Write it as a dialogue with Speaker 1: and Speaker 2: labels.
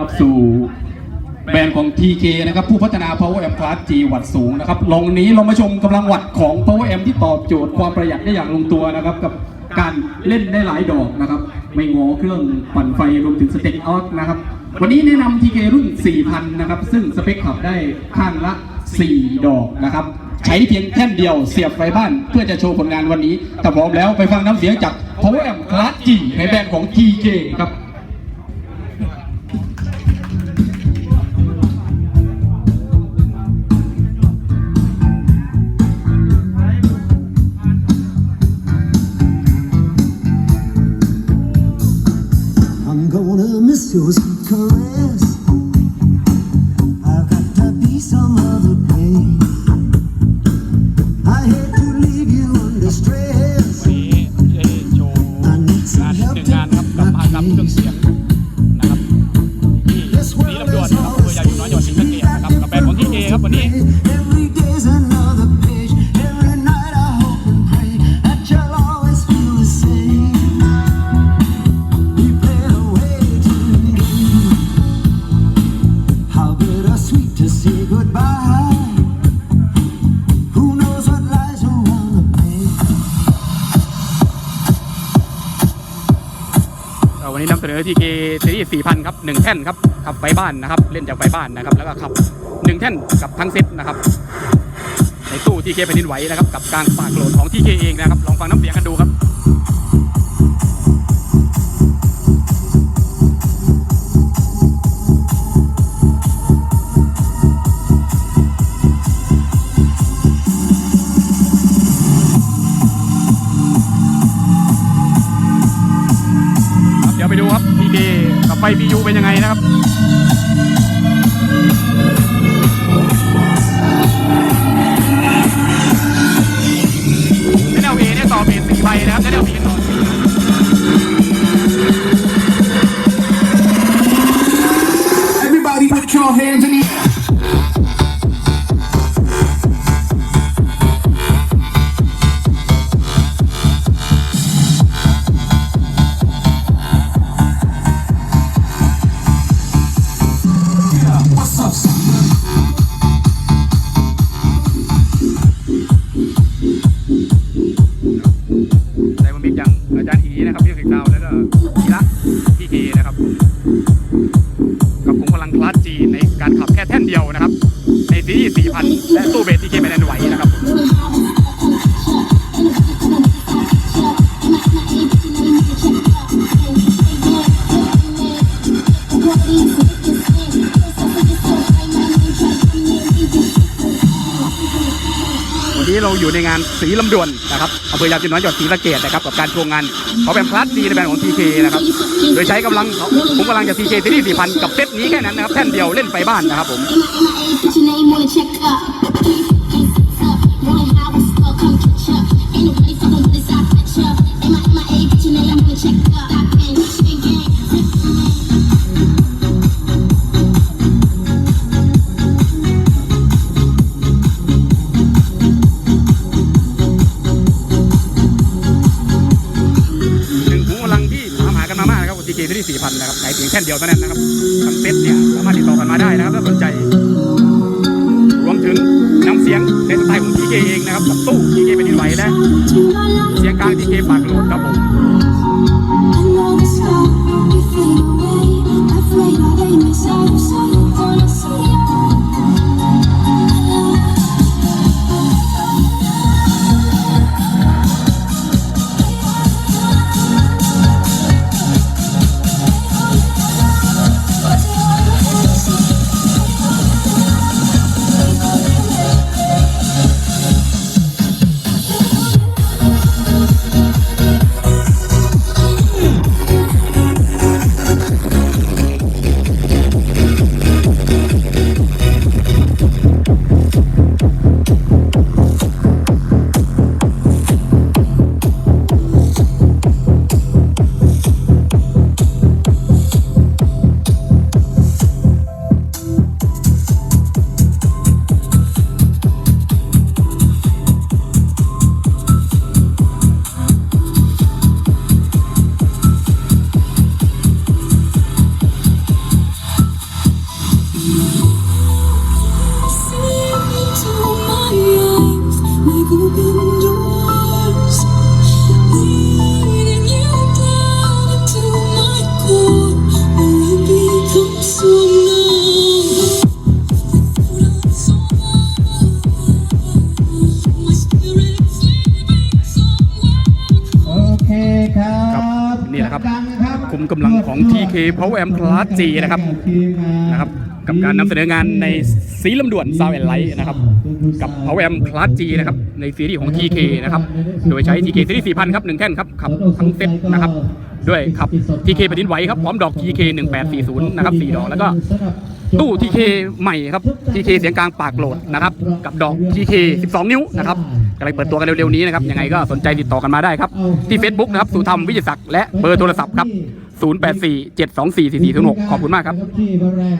Speaker 1: ครับสู่แบรนด์ของ TK นะครับผู้พัฒนา Power Amp Class G วัตต์สูงนะครับลงนี้เรามาชมกำลังวัตต์ของ Power Amp ที่ตอบโจทย์ความประหยัดได้อย่างลงตัวนะครับกับการเล่นได้หลายดอกนะครับ ไม่งอเครื่องปั่นไฟรวมถึงสเต็กออสนะครับ วันนี้แนะนำ TK รุ่น 4000 นะครับ ซึ่งสเปคขับได้ข้างละ 4 ดอกนะครับ ใช้เพียงแท่นเดียวเสียบไฟบ้านเพื่อจะโชว์ผลงานวันนี้ถ้าพร้อมแล้วไปฟังน้ำเสียงจาก Power Amp Class G ในแบรนด์ของ TK ครับ
Speaker 2: บกับมหากรรมเครื่องเสียง นี้นำเสนอทีเซีรีสี่พันครับหนึ่งแท่นครับขับไฟบ้านนะครับ เล่นจากไฟบ้านนะครับ แล้วก็ขับหนึ่งแท่นกับทั้งเซตนะครับ ในตู้ทีเคแผ่นดินไหวนะครับ กับกลางปากโหลดของทีเคเองนะครับ ลองฟังน้ำเสียงกันดูครับ ไปบไฟ BU เป็นยังไงนะครับเนวเอเนี่ยต่อเบสสี่ใบนะครับเนวบีต่อ
Speaker 3: Everybody put your hands in the air.
Speaker 2: และตู้เบสที่เคแมนไหวนะครับวั นี้เราอยู่ในงานสีลำดวนนะครับอำเภอยางจินน้อยจังหวัดศรีสะเกดนะครับกับการโชว์งานเขาแบบคลาสดีในแบรนด์ของทีเคนะครับโดยใช้กำลังผมกำลังจะทีเคซีรีส์4,000กับเซตนี้แค่นั้นนะครับแท่นเดียวเล่นไปบ้านนะครับผม นะครับขายเพียงแท่นเดียวเท่านั้นนะครับทั้งเซตเนี่ยสามารถติดต่อกันมาได้นะครับถ้าสนใจ รวมถึงน้ำเสียงในสไตล์ของทีเคเองนะครับกับตู้ทีเคเป็นดินไหวและเสียงกลางทีเคปากโหลดครับผม
Speaker 1: TK Power Amp Class G นะครับนะครับ กับการนำเสนองานในสีลำด่วน Sound and Light นะครับ กับ Power Amp Class G นะครับ ในซีรีส์ของ TK นะครับ โดยใช้ TK ซีรีส์4,000 ครับ1แท่นครับขับทั้งเซ็ตนะครับ ด้วยขับ TK แผ่นดินไหวครับ พร้อมดอก TK 1840 นะครับ4ดอกแล้วก็ตู้ TK ใหม่ครับ TK เสียงกลางปากโหลดนะครับ กับดอก TK 12 นิ้วนะครับกำลังเปิดตัวกันเร็วๆนี้นะครับ ยังไงก็สนใจติดต่อกันมาได้ครับ ที่ Facebook นะครับ สุธรรมวิจิตรศักดิ์และเบอร์โทรศัพท์ครับ 084 724 4406 ขอบคุณมากครับ
Speaker 4: ที่แรก